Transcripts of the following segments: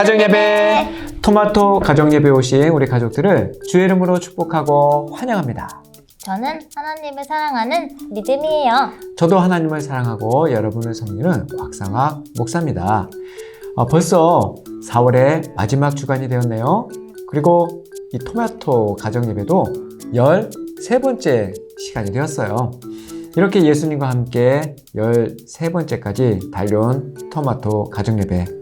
가정예배 토마토 가정예배 오신 우리 가족들을 주의 이름으로 축복하고 환영합니다. 저는 하나님을 사랑하는 믿음이에요. 저도 하나님을 사랑하고 여러분을 섬기는 곽상학 목사입니다. 아, 벌써 4월의 마지막 주간이 되었네요. 그리고 이 토마토 가정예배도 13번째 시간이 되었어요. 이렇게 예수님과 함께 13번째까지 달려온 토마토 가정예배.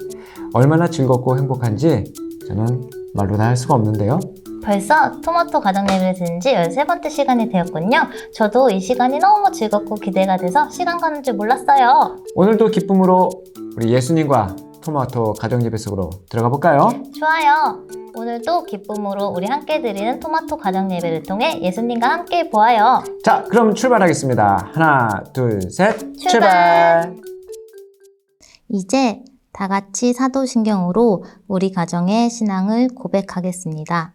얼마나 즐겁고 행복한지 저는 말로 다 할 수가 없는데요. 벌써 토마토 가정예배를 드는 지 13번째 시간이 되었군요. 저도 이 시간이 너무 즐겁고 기대가 돼서 시간 가는 줄 몰랐어요. 오늘도 기쁨으로 우리 예수님과 토마토 가정예배 속으로 들어가 볼까요? 좋아요. 오늘도 기쁨으로 우리 함께 드리는 토마토 가정예배를 통해 예수님과 함께 보아요. 자, 그럼 출발하겠습니다. 하나, 둘, 셋, 출발! 출발! 이제 다 같이 사도신경으로 우리 가정의 신앙을 고백하겠습니다.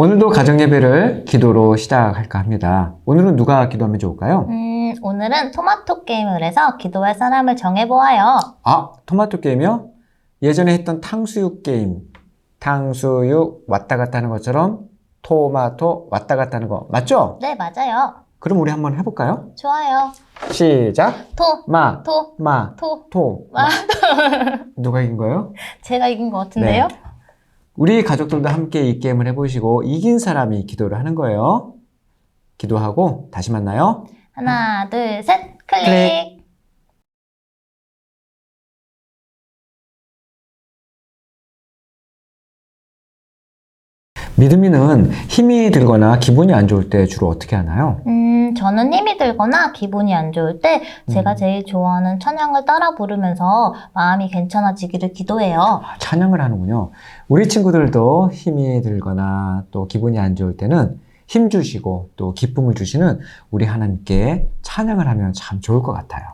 오늘도 가정 예배를 기도로 시작할까 합니다. 오늘은 누가 기도하면 좋을까요? 음, 오늘은 토마토 게임을 해서 기도할 사람을 정해보아요. 아, 토마토 게임이요? 예전에 했던 탕수육 게임. 탕수육 왔다 갔다 하는 것처럼 토마토 왔다 갔다 하는 거. 맞죠? 네, 맞아요. 그럼 우리 한번 해볼까요? 좋아요. 시작. 토, 마, 토, 마, 토. 토. 마. 누가 이긴 거예요? 제가 이긴 것 같은데요? 네. 우리 가족들도 함께 이 게임을 해보시고 이긴 사람이 기도를 하는 거예요. 기도하고 다시 만나요. 하나, 둘, 셋, 클릭. 클릭. 믿음이는 힘이 들거나 기분이 안 좋을 때 주로 어떻게 하나요? 음, 저는 힘이 들거나 기분이 안 좋을 때 제가 음. 제일 좋아하는 찬양을 따라 부르면서 마음이 괜찮아지기를 기도해요. 아, 찬양을 하는군요. 우리 친구들도 힘이 들거나 또 기분이 안 좋을 때는 힘 주시고 또 기쁨을 주시는 우리 하나님께 찬양을 하면 참 좋을 것 같아요.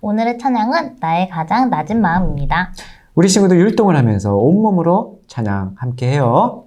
오늘의 찬양은 나의 가장 낮은 마음입니다. 우리 친구들 율동을 하면서 온몸으로 찬양 함께 해요.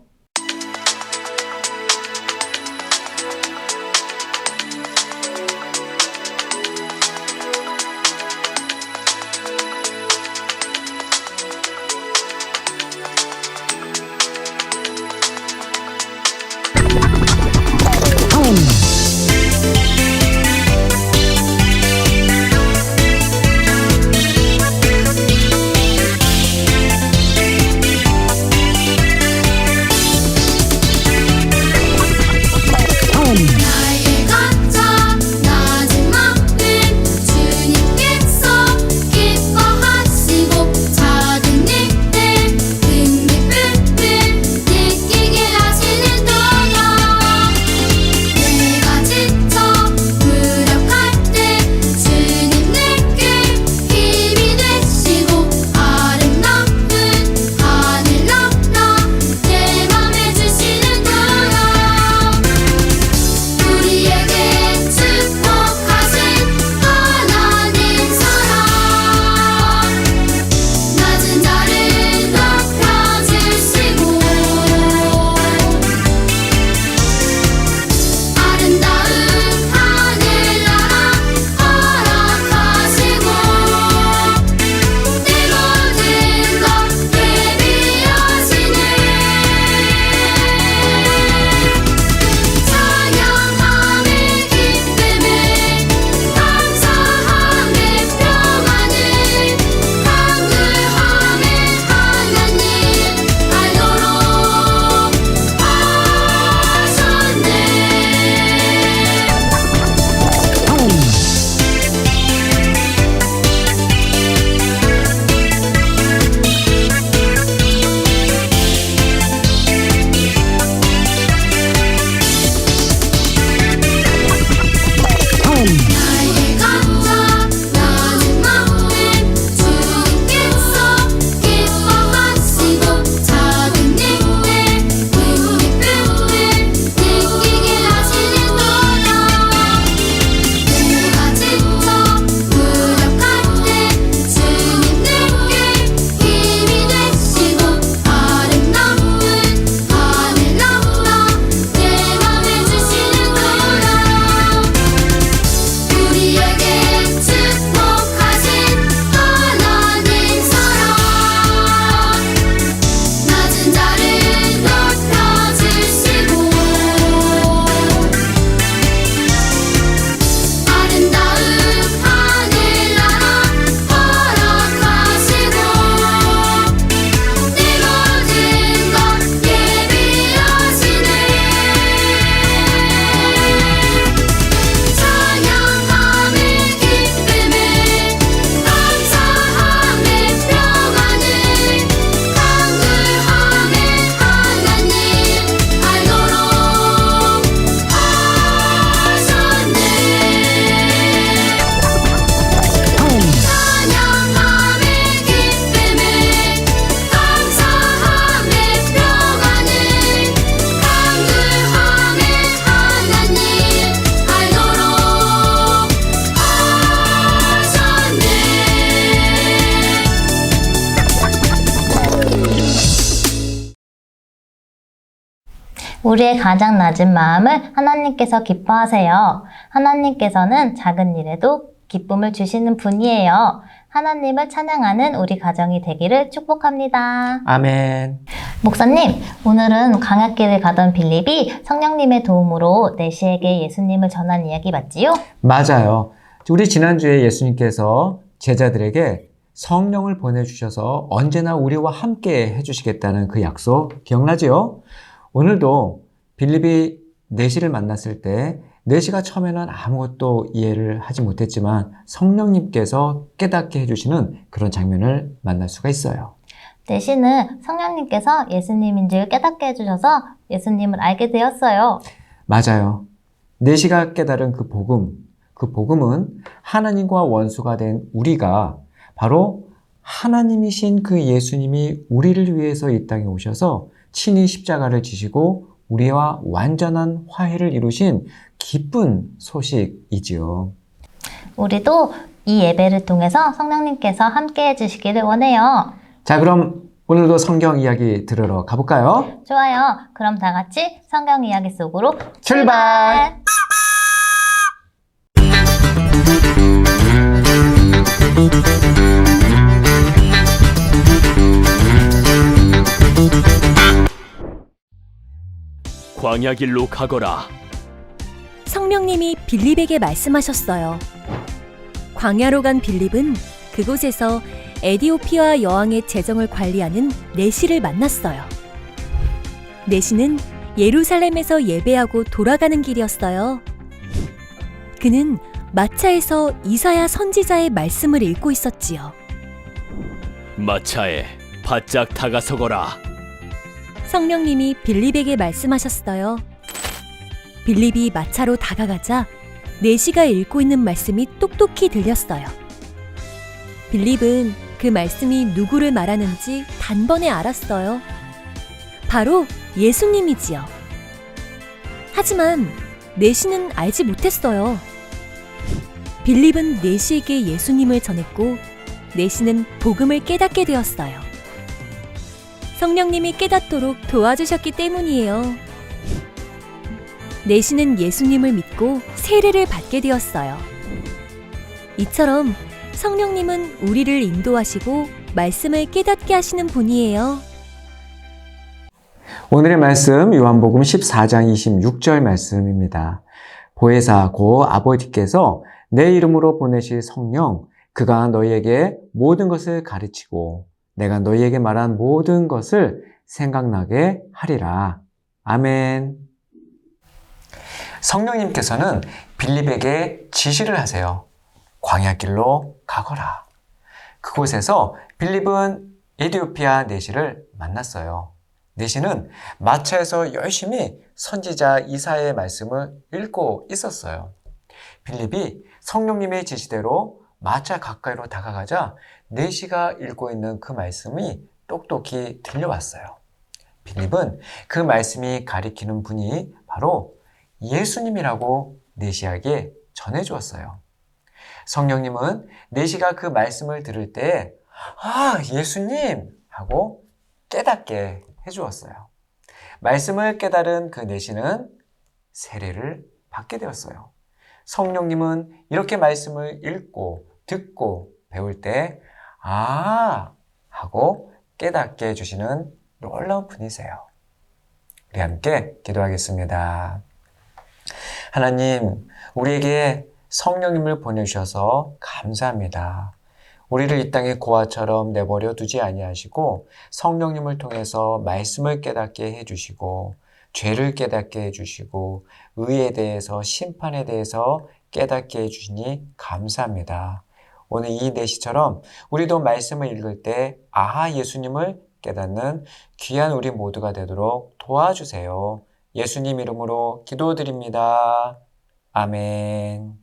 우리의 가장 낮은 마음을 하나님께서 기뻐하세요. 하나님께서는 작은 일에도 기쁨을 주시는 분이에요. 하나님을 찬양하는 우리 가정이 되기를 축복합니다. 아멘. 목사님, 오늘은 광야길을 가던 빌립이 성령님의 도움으로 내시에게 예수님을 전한 이야기 맞지요? 맞아요. 우리 지난주에 예수님께서 제자들에게 성령을 보내주셔서 언제나 우리와 함께 해주시겠다는 그 약속 기억나지요? 오늘도 빌립이 내시를 만났을 때 내시가 처음에는 아무것도 이해를 하지 못했지만 성령님께서 깨닫게 해주시는 그런 장면을 만날 수가 있어요. 내시는 성령님께서 예수님인 줄 깨닫게 해주셔서 예수님을 알게 되었어요. 맞아요. 내시가 깨달은 그 복음, 그 복음은 하나님과 원수가 된 우리가 바로 하나님이신 그 예수님이 우리를 위해서 이 땅에 오셔서 친히 십자가를 지시고 우리와 완전한 화해를 이루신 기쁜 소식이지요. 우리도 이 예배를 통해서 성령님께서 함께 해주시기를 원해요. 자, 그럼 오늘도 성경 이야기 들으러 가볼까요? 좋아요. 그럼 다 같이 성경 이야기 속으로 출발! 광야길로 가거라. 성령님이 빌립에게 말씀하셨어요. 광야로 간 빌립은 그곳에서 에디오피아 여왕의 재정을 관리하는 네시를 만났어요. 네시는 예루살렘에서 예배하고 돌아가는 길이었어요. 그는 마차에서 이사야 선지자의 말씀을 읽고 있었지요. 마차에 바짝 다가서거라. 성령님이 빌립에게 말씀하셨어요. 빌립이 마차로 다가가자 네시가 읽고 있는 말씀이 똑똑히 들렸어요. 빌립은 그 말씀이 누구를 말하는지 단번에 알았어요. 바로 예수님이지요. 하지만 네시는 알지 못했어요. 빌립은 네시에게 예수님을 전했고 네시는 복음을 깨닫게 되었어요. 성령님이 깨닫도록 도와주셨기 때문이에요. 내시는 예수님을 믿고 세례를 받게 되었어요. 이처럼 성령님은 우리를 인도하시고 말씀을 깨닫게 하시는 분이에요. 오늘의 말씀 요한복음 14장 26절 말씀입니다. 보혜사 고 아버지께서 내 이름으로 보내실 성령 그가 너희에게 모든 것을 가르치고 내가 너희에게 말한 모든 것을 생각나게 하리라. 아멘. 성령님께서는 빌립에게 지시를 하세요. 광야길로 가거라. 그곳에서 빌립은 에디오피아 내시를 만났어요. 내시는 마차에서 열심히 선지자 이사의 말씀을 읽고 있었어요. 빌립이 성령님의 지시대로 마차 가까이로 다가가자 내시가 읽고 있는 그 말씀이 똑똑히 들려왔어요. 빌립은 그 말씀이 가리키는 분이 바로 예수님이라고 내시에게 전해주었어요. 성령님은 내시가 그 말씀을 들을 때, 아, 예수님! 하고 깨닫게 해주었어요. 말씀을 깨달은 그 내시는 세례를 받게 되었어요. 성령님은 이렇게 말씀을 읽고 듣고 배울 때, 아! 하고 깨닫게 해주시는 놀라운 분이세요. 우리 함께 기도하겠습니다. 하나님, 우리에게 성령님을 보내주셔서 감사합니다. 우리를 이 땅의 고아처럼 내버려 두지 아니하시고 성령님을 통해서 말씀을 깨닫게 해주시고 죄를 깨닫게 해주시고 의에 대해서 심판에 대해서 깨닫게 해주시니 감사합니다. 오늘 이 내시처럼 우리도 말씀을 읽을 때 아하 예수님을 깨닫는 귀한 우리 모두가 되도록 도와주세요. 예수님 이름으로 기도드립니다. 아멘.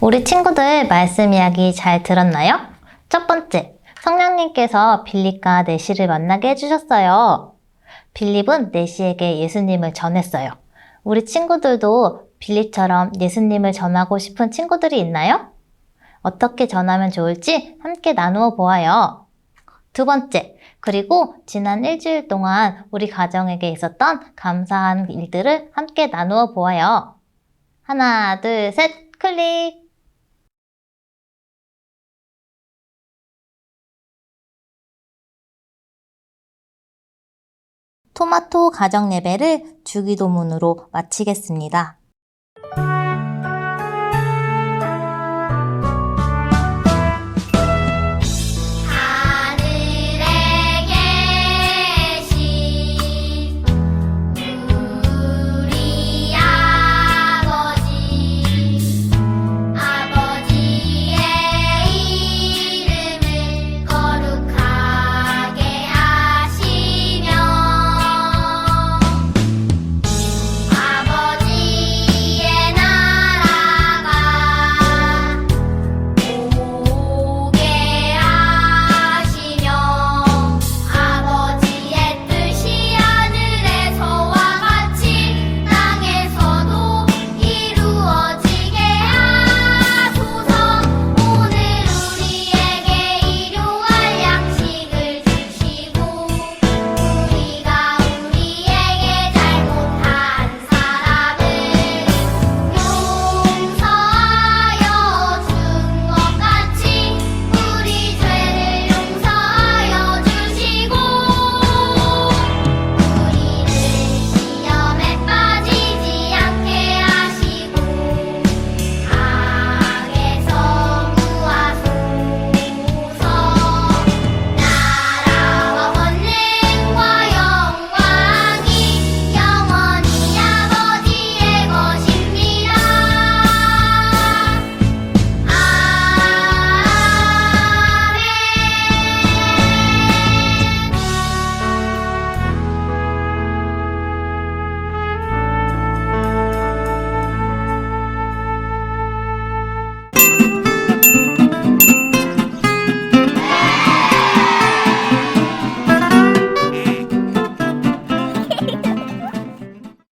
우리 친구들 말씀 이야기 잘 들었나요? 첫 번째, 성령님께서 빌립과 내시를 만나게 해주셨어요. 빌립은 내시에게 예수님을 전했어요. 우리 친구들도 빌립처럼 예수님을 전하고 싶은 친구들이 있나요? 어떻게 전하면 좋을지 함께 나누어 보아요. 두 번째, 그리고 지난 일주일 동안 우리 가정에게 있었던 감사한 일들을 함께 나누어 보아요. 하나, 둘, 셋, 클릭! 토마토 가정 예배를 주기도문으로 마치겠습니다.